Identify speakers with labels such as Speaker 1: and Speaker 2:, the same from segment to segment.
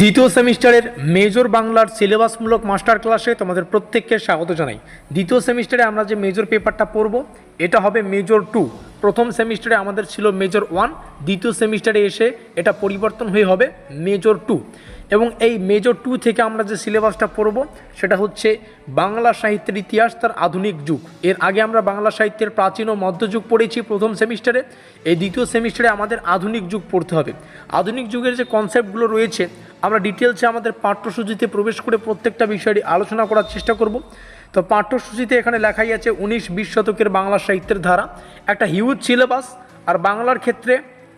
Speaker 1: দ্বিতীয় সেমিস্টারের মেজর বাংলার সিলেবাসমূলক মাস্টার ক্লাসে তোমাদের প্রত্যেককে স্বাগত জানাই। দ্বিতীয় সেমিস্টারে আমরা যে মেজর পেপারটা পড়ব, এটা হবে মেজর টু। প্রথম সেমিস্টারে আমাদের ছিল মেজর ওয়ান, দ্বিতীয় সেমিস্টারে এসে এটা পরিবর্তন হয়ে হবে মেজর টু। এবং এই মেজর টু থেকে আমরা যে সিলেবাসটা পড়ব, সেটা হচ্ছে বাংলা সাহিত্যের ইতিহাস তার আধুনিক যুগ। এর আগে আমরা বাংলা সাহিত্যের প্রাচীন ও মধ্যযুগ পড়েছি প্রথম সেমিস্টারে। এই দ্বিতীয় সেমিস্টারে আমাদের আধুনিক যুগ পড়তে হবে। আধুনিক যুগের যে কনসেপ্টগুলো রয়েছে আমরা ডিটেলসে আমাদের পাঠ্যসূচিতে প্রবেশ করে প্রত্যেকটা বিষয়টি আলোচনা করার চেষ্টা করব। তো পাঠ্যসূচিতে এখানে লেখাই আছে উনিশ বিশ শতকের বাংলা সাহিত্যের ধারা। একটা হিউজ সিলেবাস আর বাংলার ক্ষেত্রে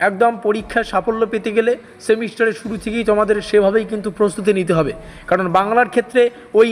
Speaker 1: একদম পরীক্ষায় সাফল্য পেতে গেলে সেমিস্টারের শুরু থেকেই তোমাদের সেভাবেই কিন্তু প্রস্তুতি নিতে হবে। কারণ বাংলার ক্ষেত্রে ওই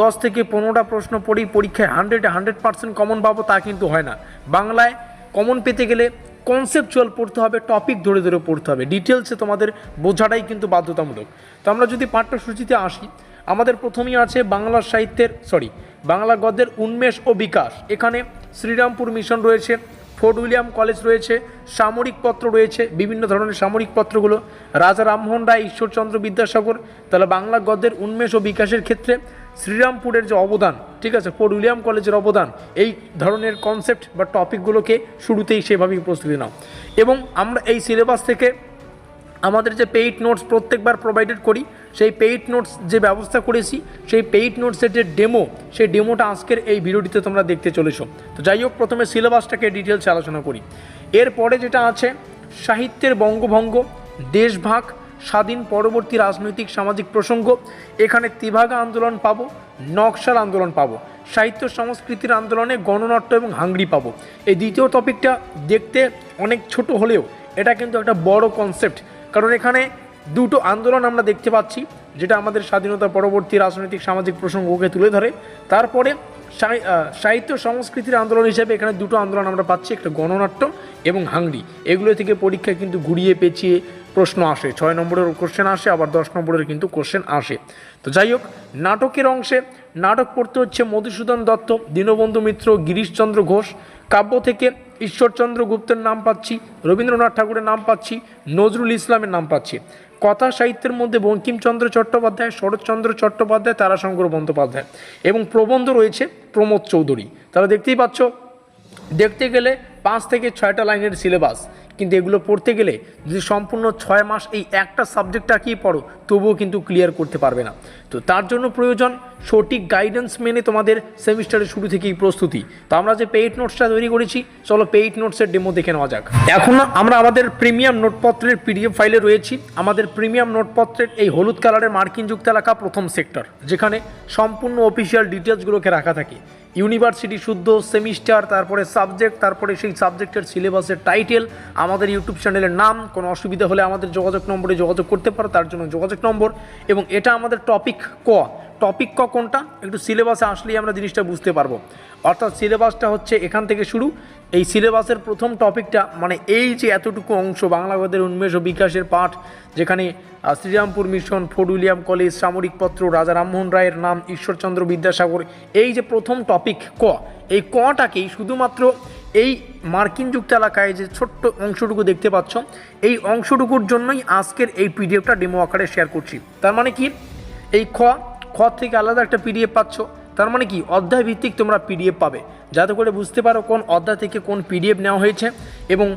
Speaker 1: দশ থেকে পনেরোটা প্রশ্ন পড়েই পরীক্ষায় হান্ড্রেড হান্ড্রেড পার্সেন্ট কমন পাবো তা কিন্তু হয় না। বাংলায় কমন পেতে গেলে কনসেপচুয়াল পড়তে হবে টপিক ধরে ধরে পড়তে হবে। ডিটেলসে তোমাদের বোঝাটাই কিন্তু বাধ্যতামূলক। তো আমরা যদি পাঠ্যসূচিতে আসি, আমাদের প্রথমেই আছে বাংলা সাহিত্যের সরি বাংলা গদ্যের উন্মেষ ও বিকাশ। এখানে শ্রীরামপুর মিশন রয়েছে। ফোর্ট উইলিয়াম কলেজ রয়েছে, সামরিক পত্র রয়েছে, বিভিন্ন ধরনের সামরিক পত্রগুলো। রাজা রামমোহন রায়, ঈশ্বরচন্দ্র বিদ্যাসাগর, তাহলে বাংলা গদ্যের উন্মেষ ও বিকাশের ক্ষেত্রে শ্রীরামপুরের যে অবদান, ঠিক আছে, ফোর্ট উইলিয়াম কলেজের অবদান, এই ধরনের কনসেপ্ট বা টপিকগুলোকে শুরুতেই সেভাবেই প্রস্তুতি নাও। এবং আমরা এই সিলেবাস থেকে আমাদের যে পেইড নোটস প্রত্যেকবার প্রোভাইডেড করি সেই পেইড নোটস যে ব্যবস্থা করেছি, সেই পেইড নোটসের যে ডেমো সেই ডেমোটা আজকের এই ভিডিওটিতে তোমরা দেখতে চলেছো। তো যাই হোক, প্রথমে সিলেবাসটাকে ডিটেলসে আলোচনা করি। এরপরে যেটা আছে, সাহিত্যের বঙ্গভঙ্গ, দেশভাগ, স্বাধীন পরবর্তী রাজনৈতিক সামাজিক প্রসঙ্গ, এখানে তিভাগা আন্দোলন পাবো নকশাল আন্দোলন পাবো, সাহিত্য সংস্কৃতির আন্দোলনে গণনাট্য এবং হাংরি পাবো। এই দ্বিতীয় টপিকটা দেখতে অনেক ছোট হলেও এটা কিন্তু একটা বড় কনসেপ্ট কারণ এখানে দুটো আন্দোলন আমরা দেখতে পাচ্ছি, যেটা আমাদের স্বাধীনতা পরবর্তী রাজনৈতিক সামাজিক প্রসঙ্গকে তুলে ধরে। তারপরে সাহিত্য সংস্কৃতির আন্দোলন হিসেবে এখানে দুটো আন্দোলন আমরা পাচ্ছি, একটা গণনাট্য এবং হাংরি। এগুলো থেকে পরীক্ষায় কিন্তু ঘুরিয়ে পেঁচিয়ে প্রশ্ন আসে। ছয় নম্বরের কোশ্চেন আসে, আবার দশ নম্বরের কিন্তু কোশ্চেন আসে। তো যাই হোক, নাটকের অংশে নাটক পড়তে হচ্ছে মধুসূদন দত্ত, দীনবন্ধু মিত্র, গিরিশচন্দ্র ঘোষ। কাব্য থেকে ঈশ্বরচন্দ্র গুপ্তের নাম পাচ্ছি, রবীন্দ্রনাথ ঠাকুরের নাম পাচ্ছি, নজরুল ইসলামের নাম পাচ্ছি। কথা সাহিত্যের মধ্যে বঙ্কিমচন্দ্র চট্টোপাধ্যায়, শরৎচন্দ্র চট্টোপাধ্যায়, তারাশঙ্কর বন্দ্যোপাধ্যায় এবং প্রবন্ধ রয়েছে প্রমোদ চৌধুরী। তারা দেখতেই পাচ্ছ, দেখতে গেলে পাঁচ থেকে ছয়টা লাইনের সিলেবাস কিন্তু এগুলো পড়তে গেলে যদি সম্পূর্ণ ছয় মাস এই একটা সাবজেক্টটা কি পড়ো, তবুও কিন্তু ক্লিয়ার করতে পারবে না। তো তার জন্য প্রয়োজন সঠিক গাইডেন্স মেনে তোমাদের সেমিস্টারের শুরু থেকেই প্রস্তুতি। তো আমরা যে পেইড নোটসটা তৈরি করেছি, চলো পেইড নোটসের ডেমো দেখে নেওয়া যাক। এখন আমরা আমাদের প্রিমিয়াম নোটপত্রের পিডিএফ ফাইলে রয়েছি। আমাদের প্রিমিয়াম নোটপত্রের এই হলুদ কালারের মার্কিন যুক্ত এলাকা প্রথম সেক্টর যেখানে সম্পূর্ণ অফিসিয়াল ডিটেলসগুলোকে রাখা থাকে। ইউনিভার্সিটি শুদ্ধ সেমিস্টার, তারপরে সাবজেক্ট, তারপরে সেই সাবজেক্টের সিলেবাসের টাইটেল, আমাদের ইউটিউব চ্যানেলের নাম, কোনো অসুবিধা হলে আমাদের যোগাযোগ নম্বরে যোগাযোগ করতে পারো, তার জন্য যোগাযোগ নম্বর, এবং এটা আমাদের টপিক ক। টপিক ক কোনটা? একটু সিলেবাসে আসলেই আমরা জিনিসটা বুঝতে পারব। অর্থাৎ সিলেবাসটা হচ্ছে এখান থেকে শুরু। এই সিলেবাসের প্রথম টপিকটা মানে এই যে এতটুকু অংশ বাংলা গদ্যের উন্মেষ ও বিকাশের পাঠ, যেখানে Serampore mission Fort William college, সামরিক পত্র, রাজা রামমোহন রায়ের নাম, ঈশ্বরচন্দ্র বিদ্যাসাগর, এই যে প্রথম টপিক ক, এই কটাকেই শুধুমাত্র এই মার্কিন যুক্ত এলাকায় যে ছোট্ট অংশটুকু দেখতে পাচ্ছ, এই অংশটুকুর জন্যই আজকের এই পিডিএফটা ডেমো আকারে শেয়ার করছি। তার মানে কি? এই খ খ থেকে আলাদা একটা পিডিএফ পাচ্ছ, তার মানে কি? অধ্যায় ভিত্তিক তোমরা পিডিএফ পাবে। যাতে করে বুঝতে পারো কোন অধ্যায় থেকে কোন পিডিএফ নেওয়া হয়েছে এবং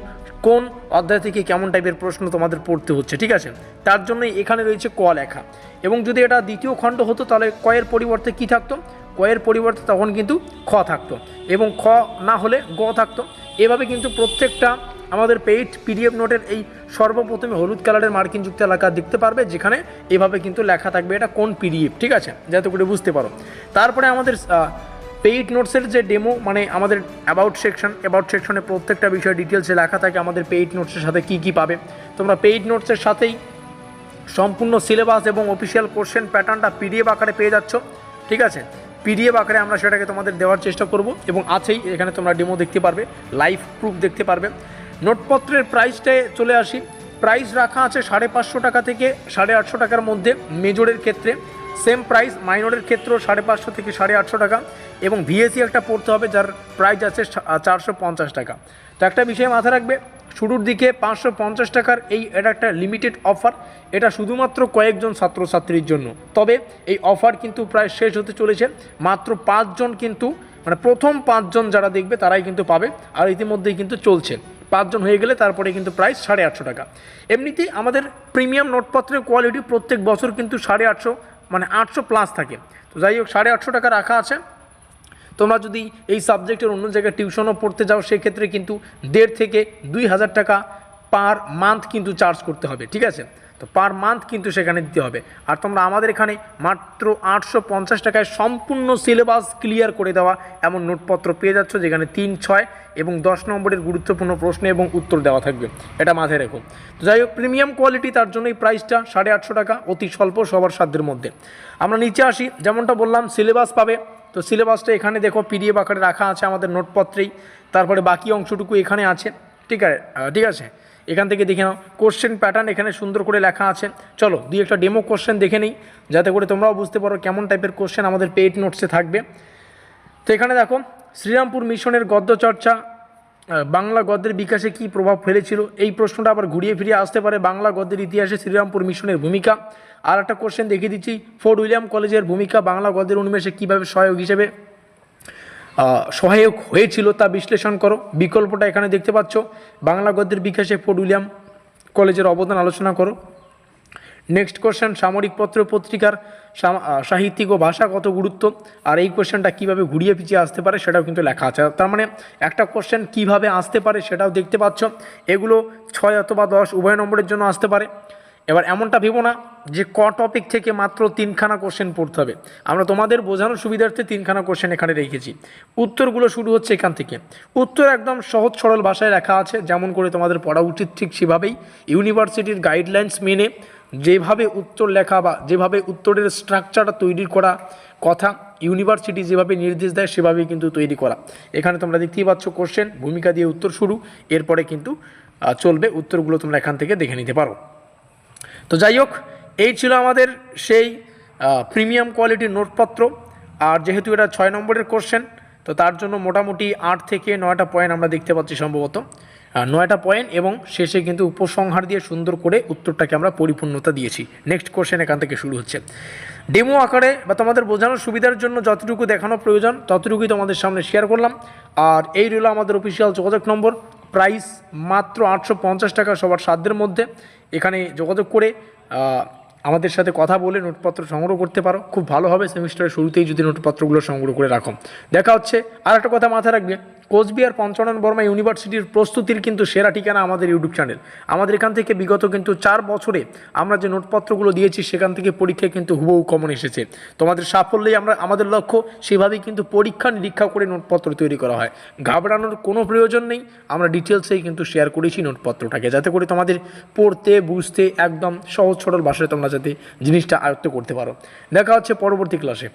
Speaker 1: কোন অধ্যায় থেকে কেমন টাইপের প্রশ্ন তোমাদের পড়তে হচ্ছে, ঠিক আছে? তার জন্যই এখানে রয়েছে ক লেখা। এবং যদি এটা দ্বিতীয় খণ্ড হতো, তাহলে কয়ের পরিবর্তে কি থাকতো? কয়ের পরিবর্তে তখন কিন্তু খ থাকতো। এবং খ না হলে গ থাকতো। এভাবে কিন্তু প্রত্যেকটা আমাদের পেইড পিডিএফ নোটের এই সর্বপ্রথমে হলুদ কালারের মার্কিন যুক্ত এলাকা দেখতে পারবে, যেখানে এভাবে কিন্তু লেখা থাকবে এটা কোন পিডিএফ, ঠিক আছে? যাতে করে বুঝতে পারো। তারপরে আমাদের পেইড নোটসের যে ডেমো মানে আমাদের অ্যাবাউট সেকশন অ্যাবাউট সেকশনে প্রত্যেকটা বিষয় ডিটেলসে লেখা থাকে আমাদের পেইড নোটসের সাথে কী কী পাবে। তোমরা পেইড নোটসের সাথেই সম্পূর্ণ সিলেবাস এবং অফিসিয়াল কোশ্চেন প্যাটার্নটা পিডিএফ আকারে পেয়ে যাচ্ছ, ঠিক আছে? পিডিএফ আকারে আমরা সেটাকে তোমাদের দেওয়ার চেষ্টা করব এবং আছেই, এখানে তোমরা ডেমো দেখতে পারবে লাইভ প্রুফ দেখতে পারবে। নোটপত্রের প্রাইসটায় চলে আসি। প্রাইস রাখা আছে সাড়ে পাঁচশো টাকা থেকে সাড়ে আটশো টাকার মধ্যে, মেজরের ক্ষেত্রে। সেম প্রাইস, মাইনরের ক্ষেত্রেও সাড়ে পাঁচশো থেকে সাড়ে আটশো টাকা এবং ভিএসি একটা পড়তে হবে যার প্রাইস আছে চারশো পঞ্চাশ টাকা। তো একটা বিষয় মাথায় রাখবে, শুরুর দিকে পাঁচশো পঞ্চাশ টাকার এই এটা একটা লিমিটেড অফার এটা শুধুমাত্র কয়েকজন ছাত্রছাত্রীর জন্য। তবে এই অফার কিন্তু প্রায় শেষ হতে চলেছে, মাত্র পাঁচজন কিন্তু মানে প্রথম পাঁচজন যারা দেখবে তারাই কিন্তু পাবে, আর ইতিমধ্যেই কিন্তু চলছে। পাঁচজন হয়ে গেলে তারপরে কিন্তু প্রাইস সাড়ে আটশো টাকা। এমনিতেই আমাদের প্রিমিয়াম নোটপত্রের কোয়ালিটি প্রত্যেক বছর কিন্তু সাড়ে আটশো মানে আটশো প্লাস থাকে। তো যাই হোক, সাড়ে আটশো টাকা রাখা আছে। তোমরা যদি এই সাবজেক্টের অন্য জায়গায় টিউশনও পড়তে যাও, সেক্ষেত্রে কিন্তু দেড় থেকে দুই হাজার টাকা পার মান্থ কিন্তু চার্জ করতে হবে, ঠিক আছে? তো পার মান্থ কিন্তু সেখানে দিতে হবে। আর তোমরা আমাদের এখানে মাত্র আটশো পঞ্চাশ টাকায় সম্পূর্ণ সিলেবাস ক্লিয়ার করে দেওয়া এমন নোটপত্র পেয়ে যাচ্ছ, যেখানে তিন, ছয় এবং দশ নম্বরের গুরুত্বপূর্ণ প্রশ্ন এবং উত্তর দেওয়া থাকবে। এটা মাথায় রেখো। তো যাই হোক প্রিমিয়াম কোয়ালিটি তার জন্য এই প্রাইসটা সাড়ে আটশো টাকা, অতি স্বল্প সবার সাধ্যের মধ্যে। আমরা নিচে আসি, যেমনটা বললাম সিলেবাস পাবে। তো সিলেবাসটা এখানে দেখো পিডিএফ আকারে রাখা আছে আমাদের নোটপত্রেই। তারপরে বাকি অংশটুকু এখানে আছে, ঠিক আছে ঠিক আছে? এখান থেকে দেখে নাও। কোশ্চেন প্যাটার্ন এখানে সুন্দর করে লেখা আছে। চলো, দুই একটা ডেমো কোশ্চেন দেখে নিই, যাতে করে তোমরাও বুঝতে পারো কেমন টাইপের কোশ্চেন আমাদের পেইড নোটসে থাকবে। তো এখানে দেখো, শ্রীরামপুর মিশনের গদ্য চর্চা বাংলা গদ্যের বিকাশে কি প্রভাব ফেলেছিল? এই প্রশ্নটা আবার ঘুরিয়ে ফিরিয়ে আসতে পারে বাংলা গদ্যের ইতিহাসে শ্রীরামপুর মিশনের ভূমিকা। আর একটা কোশ্চেন দেখিয়ে দিচ্ছি ফোর্ট উইলিয়াম কলেজের ভূমিকা বাংলা গদ্যের উন্মেষে কীভাবে সহায়ক হিসেবে সহায়ক হয়েছিল তা বিশ্লেষণ করো। বিকল্পটা এখানে দেখতে পাচ্ছ। বাংলা গদ্যের বিকাশে ফোর্ট উইলিয়াম কলেজের অবদান আলোচনা করো। নেক্সট কোশ্চেন, সামরিক পত্র পত্রিকার সাহিত্যিক ও ভাষাগত গুরুত্ব? আর এই কোশ্চেনটা কীভাবে ঘুরিয়ে পিছিয়ে আসতে পারে সেটাও কিন্তু লেখা আছে। তার মানে একটা কোশ্চেন কীভাবে আসতে পারে সেটাও দেখতে পাচ্ছ। এগুলো ছয় অথবা দশ উভয় নম্বরের জন্য আসতে পারে। এবার এমনটা ভেবো না যে ক টপিক থেকে মাত্র তিনখানা কোশ্চেন পড়তে হবে। আমরা তোমাদের বোঝানোর সুবিধার্থে তিনখানা কোশ্চেন এখানে রেখেছি। উত্তরগুলো শুরু হচ্ছে এখান থেকে। উত্তর একদম সহজ সরল ভাষায় লেখা আছে, যেমন করে তোমাদের পড়া উচিত ঠিক সেভাবেই। ইউনিভার্সিটির গাইডলাইন্স মেনে যেভাবে উত্তর লেখা বা যেভাবে উত্তরের স্ট্রাকচারটা তৈরি করা কথা ইউনিভার্সিটি যেভাবে নির্দেশ দেয় সেভাবেই কিন্তু তৈরি করা। এখানে তোমরা দেখতেই পাচ্ছ কোশ্চেন ভূমিকা দিয়ে উত্তর শুরু। এরপরে কিন্তু চলবে। উত্তরগুলো তোমরা এখান থেকে দেখে নিতে পারো। তো যাই হোক, এই ছিল আমাদের সেই প্রিমিয়াম কোয়ালিটির নোটপত্র। আর যেহেতু এটা ছয় নম্বরের কোশ্চেন তো তার জন্য মোটামুটি আট থেকে নয়টা পয়েন্ট আমরা দেখতে পাচ্ছি সম্ভবত। নয়টা পয়েন্ট এবং শেষে কিন্তু উপসংহার দিয়ে সুন্দর করে উত্তরটাকে আমরা পরিপূর্ণতা দিয়েছি। নেক্সট কোশ্চেন এখান থেকে শুরু হচ্ছে। ডেমো আকারে বা তোমাদের বোঝানোর সুবিধার জন্য যতটুকু দেখানো প্রয়োজন, ততটুকুই তোমাদের সামনে শেয়ার করলাম। আর এই রইল আমাদের অফিসিয়াল যোগাযোগ নম্বর। প্রাইস মাত্র আটশো পঞ্চাশ টাকা সবার সাধ্যের মধ্যে। এখানে যোগাযোগ করে আমাদের সাথে কথা বলে নোটপত্র সংগ্রহ করতে পারো। খুব ভালো হবে সেমিস্টারের শুরুতেই যদি নোটপত্রগুলো সংগ্রহ করে রাখো। দেখা হচ্ছে আর একটা কথা মাথায় রাখবে। কোচবিহার পঞ্চানন বর্মা ইউনিভার্সিটির প্রস্তুতির কিন্তু সেরা ঠিকানা আমাদের ইউটিউব চ্যানেল। আমাদের এখান থেকে বিগত কিন্তু চার বছরে আমরা যে নোটপত্রগুলো দিয়েছি, সেখান থেকে পরীক্ষায় কিন্তু হুবহু কমন এসেছে। তোমাদের সাফল্যেই আমরা, আমাদের লক্ষ্য সেভাবেই কিন্তু পরীক্ষা নিরীক্ষা করে নোটপত্র তৈরি করা হয়। ঘাবড়ানোর কোনো প্রয়োজন নেই, আমরা ডিটেলসেই কিন্তু শেয়ার করেছি নোটপত্রটাকে, যাতে করে তোমাদের পড়তে, বুঝতে একদম সহজ সরল ভাষায় তোমরা যাতে জিনিসটা আয়ত্ত করতে পারো। দেখা হচ্ছে পরবর্তী ক্লাসে।